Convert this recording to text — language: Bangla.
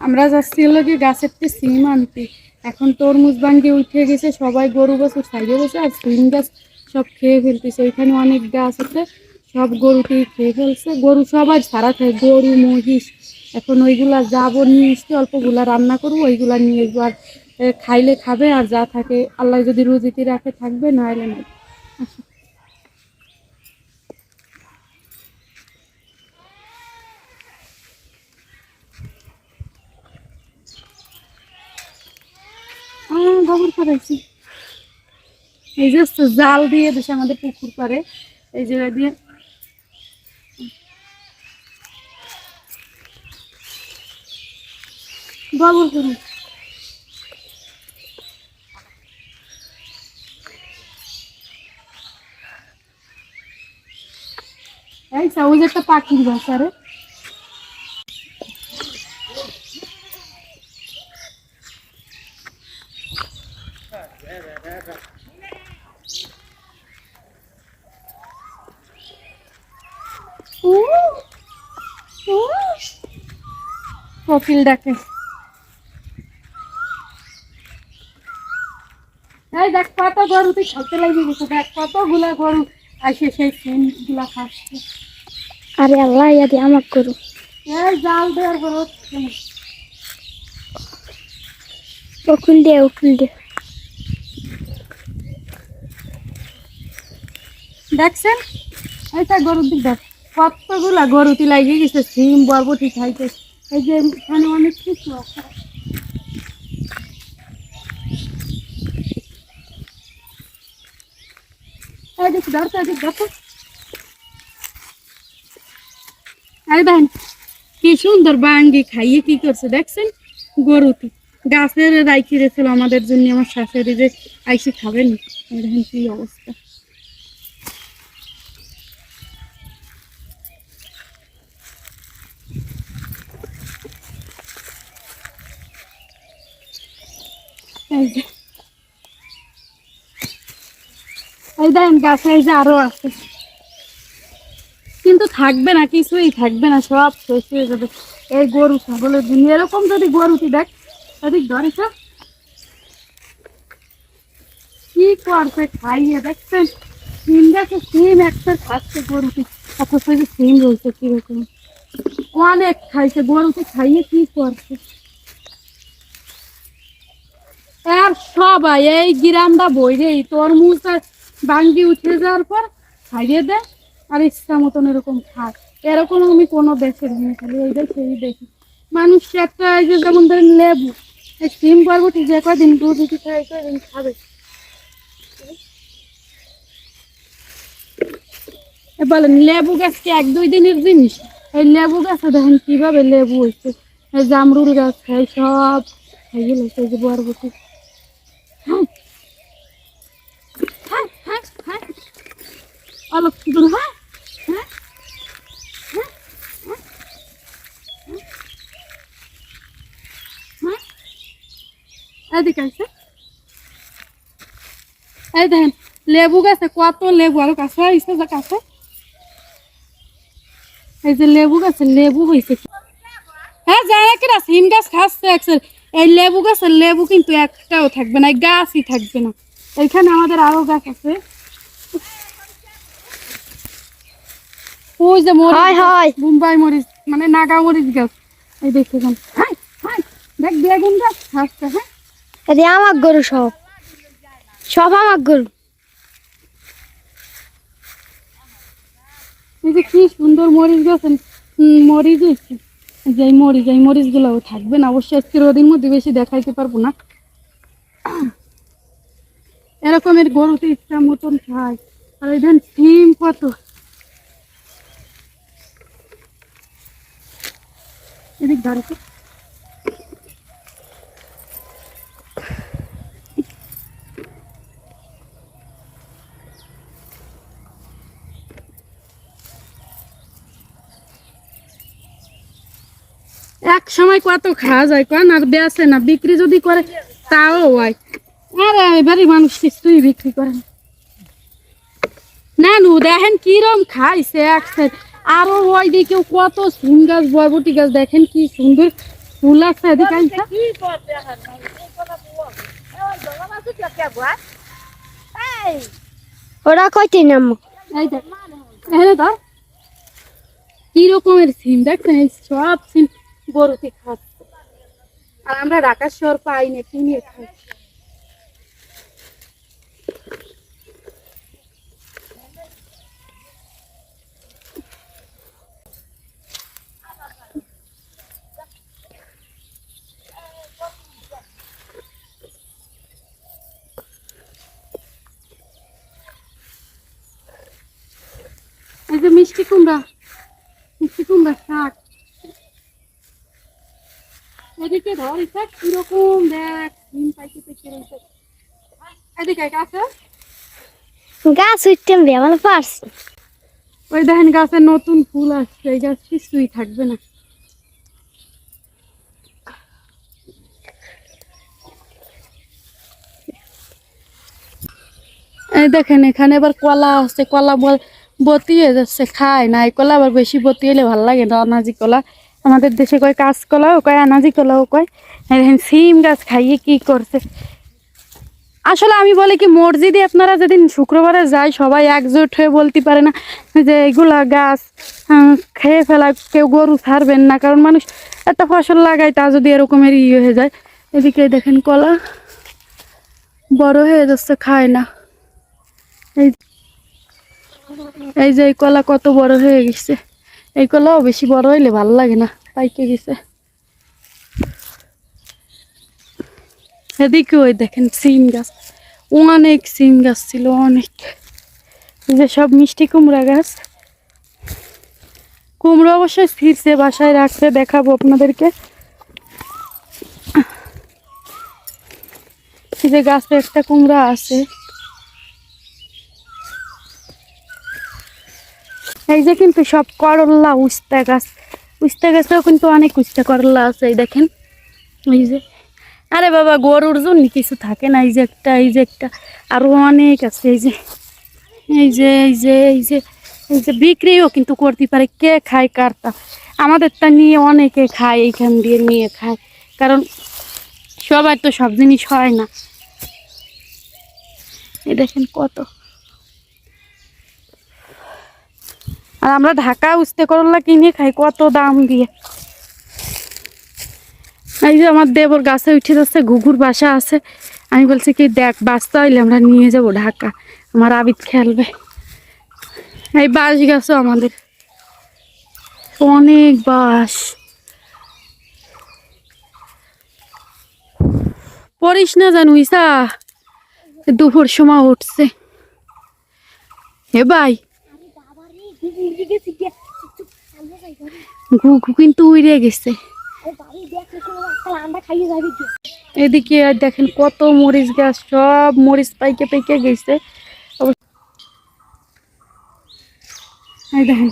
আমরা যাচ্ছি হলো কি গাছের তে সিম আনতে। এখন তরমুজ ভাঙ্গে উঠে গেছে, সবাই গরু বছর সাইডে বসে আর সিম গাছ সব খেয়ে ফেলতেছে। ওইখানে অনেক গাছ আছে, সব গরুকে খেয়ে ফেলছে। গরু সবাই সারা খায়, গরু, মহিষ। এখন ওইগুলা যাব নিয়ে এসছি অল্পগুলা রান্না করব, ওইগুলা নিয়ে আর খাইলে খাবে আর যা থাকে, আল্লাহ যদি রুজিতে রাখে থাকবে, না এলে নাই। গোবর করেছি এই যে জাল দিয়ে দিছে আমাদের পুকুর পারে এই জায়গা দিয়ে। গোবর করুন এই সবুজ একটা পাখির বাসা রে। কোকিল ডাকে এই দেখ কত গরু তুই খেলতে লাগিয়ে গেছে দেখ কতগুলা গরু আসে সেই সিমগুলা খাচ্ছে। আরে আল্লাহ ইয়াদি আমাক করু এই জাল দেওয়ার গরু উকুল দে উকুল দে। দেখছেন? এইটা গরুর দিক দেখ কতগুলা গরুটি লাগিয়ে গেছে সিম বরবটি খাইতে এই যে এখানে অনেক কিছু আছে। দেখি দেখেন কি সুন্দর খাইয়ে কি করছে, দেখছেন? গরুটি। গাছের রাইখি রেছিল আমাদের জন্য, আমার শাশুড়ি যে আইসি খাবেন। কি অবস্থা। এই এই দেখেন গাছে এই যে আরও আছে। কিন্তু থাকবে না, কিছুই থাকবে না, সব শেষ হয়ে যাবে। এই গরু, ছাগলের জন্য। এরকম যদি গরুটি দেখ, এদিক ধরে কি করছে খাইয়ে, দেখছেন? সিম গাছে সিম একটা খাচ্ছে গরুটি অথচ সিম রয়েছে কীরকম। অনেক খাইছে গরুটি খাইয়ে কি করছে? আর সবাই এই গ্রামটা বইরে এই তরমুজ আর বাঙ্গি উঠে যাওয়ার পর খাইয়ে দেয় আর ইচ্ছা মতন এরকম খায় এরকম আমি কোনো দেশের জিনিস খালি, এই দেশেই দেখি। মানুষ একটা এই যে যেমন ধরেন লেবু, এই সিম পর্বটি যে কদিন দুধ দিতে খায় কদিন খাবে। এ বলেন, লেবু গাছ কি এক দুই দিনের জিনিস? এই লেবু গাছে দেখেন কীভাবে লেবু হয়েছে জামরুল গাছ খাই সব খাই গেল এই যে বরবটি হাই হাই হাই হাই অলপ দূর হ্যাঁ হ্যাঁ হ্যাঁ হ্যাঁ হ্যাঁ এদিকে আছে এই দেখেন লেবু গাছে কত লেবু আর কাছে হয়েছে যে কাছে এই যে লেবু গাছে লেবু হয়েছে হ্যাঁ যারা কিনা সিম গাছ খাচ্ছে একসাথে এই লেবু গাছের লেবু কিন্তু একটাও থাকবে না এই গাছই থাকবে না এখানে আমাদের আরও গাছ আছে ওই যে মরিচ হাই। বোম্বাই মরিচ মানে নাগা মরিচ গাছ। এই দেখতেছেন হাই হাই দেখ বেগুন গাছ খাচ্ছে হ্যাঁ এদি আমাক গরু সব। সব আমাক গরু। এই যে কি সুন্দর মরিচ গাছ মরিচ যে এই মরিচ এই থাকবে না অবশ্যই আজকে রোদের মধ্যে বেশি দেখাইতে পারব না। এরকমের গরুতে ইচ্ছা মতন খায়। আর এই দেন সিম কত? এদিক ধরে তো। এক সময় কত খাওয়া যায় কন, আর বেচে না, বিক্রি যদি করে, তাও হয় আর এবারে মানুষ কিছুই বিক্রি করে না। না দেখেন কিরম খাইছে এক আরও ওই দিকেও কত সিম গাছ বরবটি গাছ দেখেন কি সুন্দর ফুল আছে এদিকে ওরা কয়টি নাম। কি রকমের সিম দেখছেন? সব সিম গরুতে খাচ্ছে। আর আমরা ঢাকা শহর পাই না কিনে খাই এই যে মিষ্টি কুমড়া মিষ্টি কুমড়া শাক। এদিকে ধর এটা কীরকম? দেখ ডিম পাইতে পেকে রয়েছে এদিকে গাছে? গাছ উঠতেন রে আমার পারছি ওই দেখেন গাছে নতুন ফুল আসছে এই গাছ কিছুই থাকবে না। এই দেখেন এখানে আবার কলা আছে কলা বল- বতিয়ে যাচ্ছে, খায় না এই কলা আবার বেশি বতিয়েলে ভালো লাগে না, অনাজি কলা। আমাদের দেশে কয় কলাও কয় আনাজি কলাও কয়। সিম গাছ খাইয়ে কি করছে। আসলে আমি বলি কি, মসজিদে আপনারা যেদিন শুক্রবারে যায়, সবাই একজোট হয়ে বলতে পারে না যে, এগুলা গাছ খেয়ে ফেলা, কেউ গরু ছাড়বেন না। কারণ মানুষ একটা ফসল লাগায়, তা যদি এরকমের ইয়ে হয়ে যায়। এদিকে দেখেন কলা বড় হয়ে যাচ্ছে, খায় না। এই এই যে এই কলা কত বড় হয়ে গেছে। এই কলাও বেশি বড় হইলে ভালো লাগে না, পাইকে গেছে। এদিকে ওই দেখেন সিম গাছ। অনেক সিম গাছ ছিল, অনেক। যে সব মিষ্টি কুমড়া গাছ। কুমড়ো অবশ্যই ফিরছে, বাসায় রাখতে দেখাবো আপনাদেরকে। যে গাছে একটা কুমড়া আছে। এই যে কিন্তু সব করল্লা উস্তা গাছ। উস্তা গাছেও কিন্তু অনেক উস্তা করল্লা আছে, এই দেখেন। এই যে। আরে বাবা, গরুর জন্য কিছু থাকে না, এই যে একটা, এই যে একটা। আরও অনেক আছে, এই যে। এই যে এই যে এই যে এই যে বিক্রিও কিন্তু করতে পারে, কে খায় কারটা? আমাদের তা নিয়ে অনেকে খায়, এইখান দিয়ে নিয়ে খায়। কারণ সবাই তো সব জিনিস হয় না। এই দেখেন কত। আর আমরা ঢাকা উস্তে করলা কিনে খাই, কত দাম দিয়ে। এই যে আমার দেবর গাছে উঠে যাচ্ছে, ঘুঘুর বাসা আছে। আমি বলছি কি, দেখ বাঁচতে হইলে আমরা নিয়ে যাব ঢাকা। আমার আবিদ খেলবে। এই বাস গাছও আমাদের। অনেক বাস পড়িস না জানু ইসা দুপুর সময় উঠছে। হে ভাই। ঘুঘু কিন্তু উড়ে গেছে। এদিকে আর দেখেন কত মরিচ গাছ, সব মরিচ পাইকে পাইকে গেছে দেখেন